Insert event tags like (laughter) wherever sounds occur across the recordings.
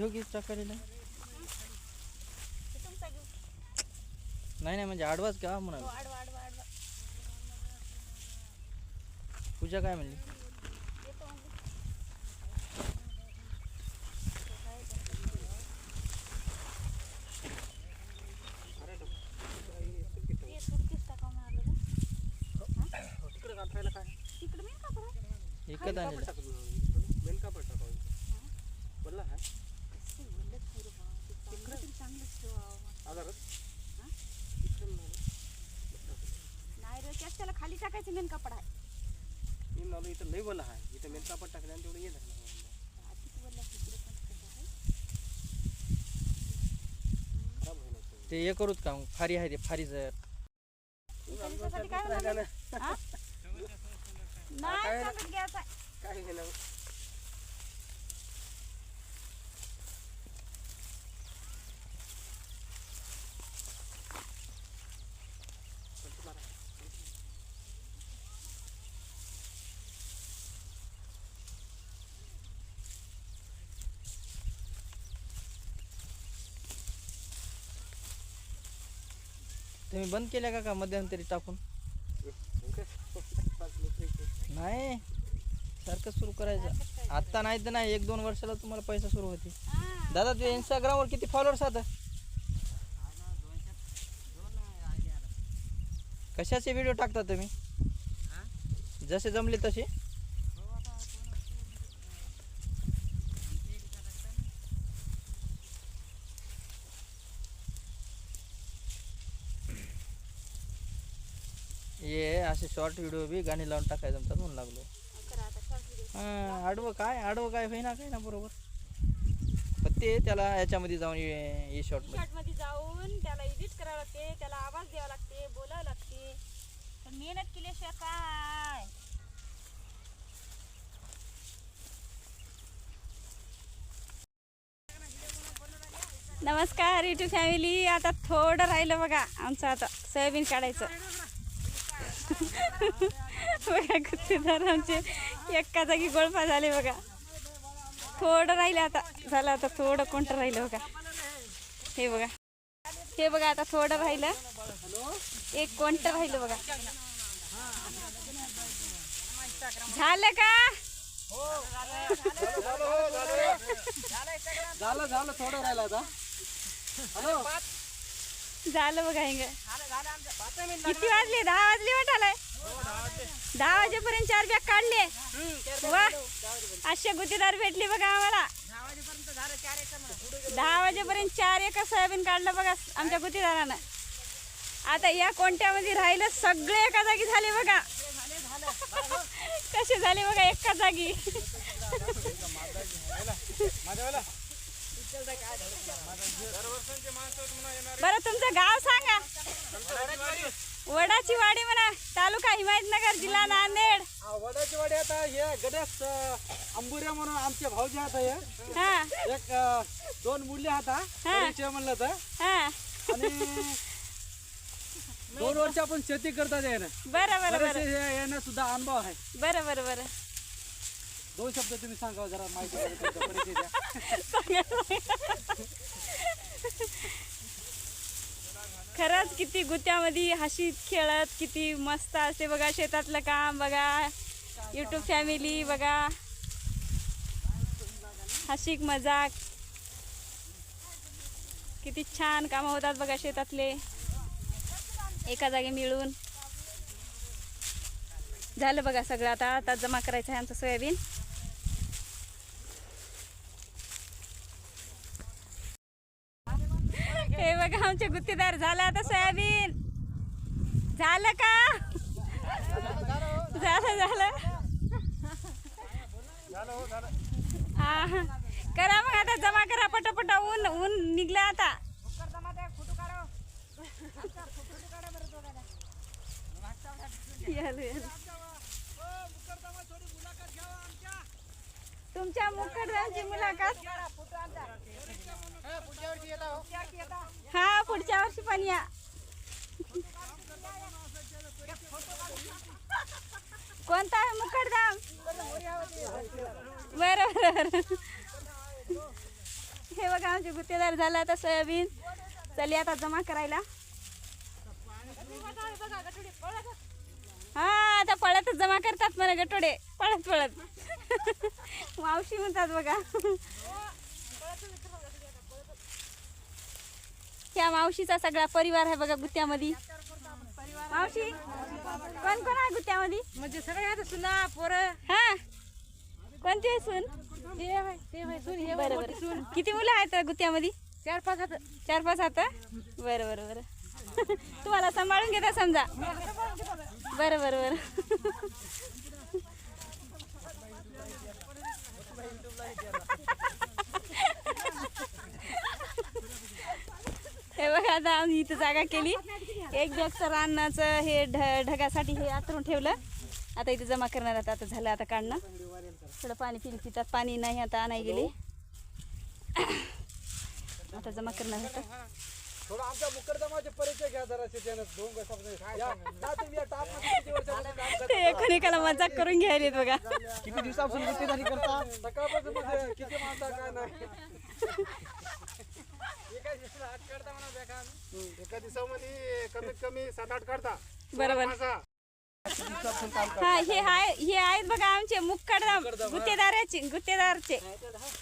घेऊ की चकाडी नाही तुमचा घेऊ नाही नाही म्हणजे आडवाच का हो, म्हणा आडवा आडवा आडवा पूजा काय म्हणली येतो. ते टाकावं म्हणालो ना. तिकडे मी का बरं? एकच आणलेलं कशी बोलत नाही रे बाबा. ते चांगलं तरी चांगलंच ठेवावं. नाही रे त्याच त्याला खाली टाकायचं मेन कपडा आहे. इथं लई बोला आहे इथं मेन कापड टाकलं आणि तेवढं ते हे करूत का? मग फारी आहे ते फारी जर. काय? नाही सांगत घ्यायचा काय घेणं तुम्ही बंद केल्या का का मध्यंतरी टाकून? नाही. सारखं सुरू करायचं. आत्ता नाही तर नाही एक दोन वर्षाला तुम्हाला पैसा सुरू होते. दादा तुझ्या इंस्टाग्रामवर किती फॉलोअर्स आता कशाचे व्हिडिओ टाकता तुम्ही? जसे जमले तसे? असे शॉर्ट व्हिडिओ बी गाणी लावून टाकायचं जमतात म्हणून लागलो. हा, आडवं काय आडवं काय होईना काय ना बरोबर. पण ते त्याला याच्यामध्ये जाऊन ये शॉर्टमध्ये. जाऊन त्याला एडिट करावं लागते त्याला आवाज द्यावा लागते बोलावं लागते. तर मेहनत केल्याशिवाय काय? नमस्कार युट्यूब फॅमिली आता थोडं राहिलं बघा आमचं आता सोयाबीन काढायचं. बघा गुत्तेदार आमचे एका जागी गोळफा झाले बघा. थोडं राहिलं आता झालं आता थोडं कोणतं राहिलं बघा. हे बघा. हे बघा आता थोडं राहिलं. एक कोणतं राहिलं बघा. झालं का? झालं झालं थोडं राहिलं आता. हॅलो? झालं बघा हिंग किती वाजले? दहा वाजले वाटालाय दहा वाजेपर्यंत चार बॅग काढले. वा. अशा गुत्तेदार भेटली बघा आम्हाला. दहा वाजेपर्यंत चार एका सोयाबीन काढलं बघा आमच्या गुत्तेदारानं. आता या कोणत्यामध्ये राहिलं सगळे एका जागी झाले बघा. कसे झाले बघा एका जागी? (laughs) बरं तुमचं गाव सांगा. वडाची वाडी म्हणा तालुका हिमायतनगर जिल्हा नांदेड. वडाची वाडी आता हे गणेश अंबुऱ्या म्हणून आमचे भाऊजी आता हे. हा. एक दोन मुली आता परिचय म्हणलं तर. हा. आणि दोन वर्ष आपण शेती करतात यानं. बरं बरं यानं सुद्धा अनुभव आहे. बरं बरं बरं. दोन शब्द तुम्ही सांगा जरा माहिती द्या, तुमचा परिचय द्या. (laughs) खरंच किती गुत्यामध्ये हशीत खेळत किती मस्त असते बघा शेतातलं काम बघा युट्यूब फॅमिली बघा. हशीक मजाक. किती छान कामं होतात बघा शेतातले. एका जागी मिळून. झालं बघा सगळं आता आता जमा करायचं आहे आमचं सोयाबीन. का आमचे गुत्तेदार झाला आता सोयाबीन. झालं का? झालं झालं. करा मग आता जमा करा पटापटा ऊन ऊन निघलं आता. तुमच्या मुखर्जांची मुलाखत. हा पुढच्या वर्षी पण या. कोणता आहे? बरं बरं हे बघा आमचे गुत्तेदार झाला आता सोयाबीन. चली आता जमा करायला. हा आता पळतच जमा करतात मला गटोडे. पळत पळत. मावशी म्हणतात बघा. ह्या मावशीचा सगळा परिवार आहे बघा गुत्त्यामध्ये मावशी कोण कोण आहे गुत्त्यामध्ये म्हणजे सगळे आता सुना पोरं. हा. कोणती आहे सून? हे आहे ते आहे सून हे बरं बरं. किती मुलं आहेत गुत्त्यामध्ये चार पाच हात चार पाच आता? बरं बरं बरं. (laughs) तुम्हाला सांभाळून घेता समजा. बरं बरं बरं. (laughs) हे बघा आता आम्ही इथं जागा केली. एक बॅगचं रानाचं हे ढ ढगासाठी हे आतरून ठेवलं. आता इथे जमा करणार आता आता झालं आता काढणं. थोडं पाणी पिली पितात. पाणी नाही आता आणाय गेली. आता जमा करणार होतं. थोडा आमच्या मुकरदमाचे परिचय घ्या जरा मजाक करून घ्यायलेत बघा. किती दिवसापासून गुत्तेदारी करता? सकाळपासून किती माणसं काय नाही एका दिवसाला आठ काढता म्हणा बेकार. एका दिवसामध्ये कमीत कमी सात आठ काढता. बरोबर. हा हे हाय हे आहेत बघा आमचे मुक्कडदाम गुत्तेदाराचे गुत्तेदारचे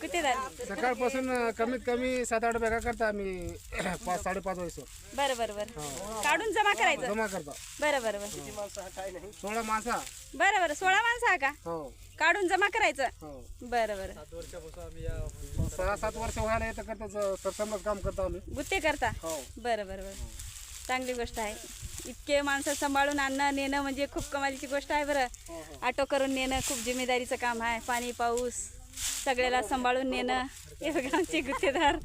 गुत्तेदार. सकाळपासून कमीत कमी सात आठ बॅगा करता आम्ही (clears throat) पाच साडेपाच वाजता बरं बरं बरं. काढून जमा करायचं? जमा करता. बरं बरं बरं. सोळा मासा बरं बरं. सोळा माणसं आहे का? हो. काढून जमा करायचं? हो. बरं बरं. सात वर्षापासून आम्ही या सहा सात वर्ष व्हायला येतं करता सरसमच काम करतो आम्ही. गुत्ते करता? हो. बरं बरं बरं. चांगली गोष्ट आहे. इतके माणसं सांभाळून आणणं नेणं म्हणजे खूप कमालीची गोष्ट आहे बरं. ऑटो करून नेणं खूप जिम्मेदारीचं काम आहे. पाणी पाऊस सगळ्याला सांभाळून नेणं हे बघा आमचे गुत्तेदार.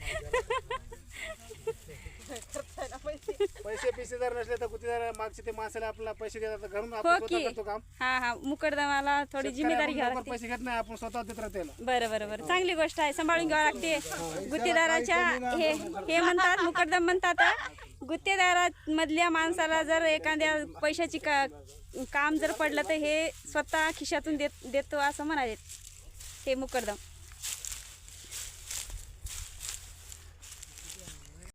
खर्चायला पैसे. पैसे पिसे जर नसले तर गुत्तेदार मागचे ते माणसाला आपल्याला पैसे देतात. तर घरून हो आपण स्वतः की. करतो काम. हा हा. मुकडदमाला थोडी जिम्मेदारी घ्यावी आपण लागते. लवकर पैसे घेत नाही आपण स्वतः देत राहतो याला. बरं बरं बरं. चांगली गोष्ट आहे. सांभाळून घ्यावं लागते. गुत्तेदाराच्या हे. हे. म्हणतात मुकदम म्हणतात. गुत्तेदारा मधल्या माणसाला जर एखाद्या पैशाची का काम जर पडलं तर हे स्वतः खिशातून देत देतो असं म्हणाले हे मुकदम.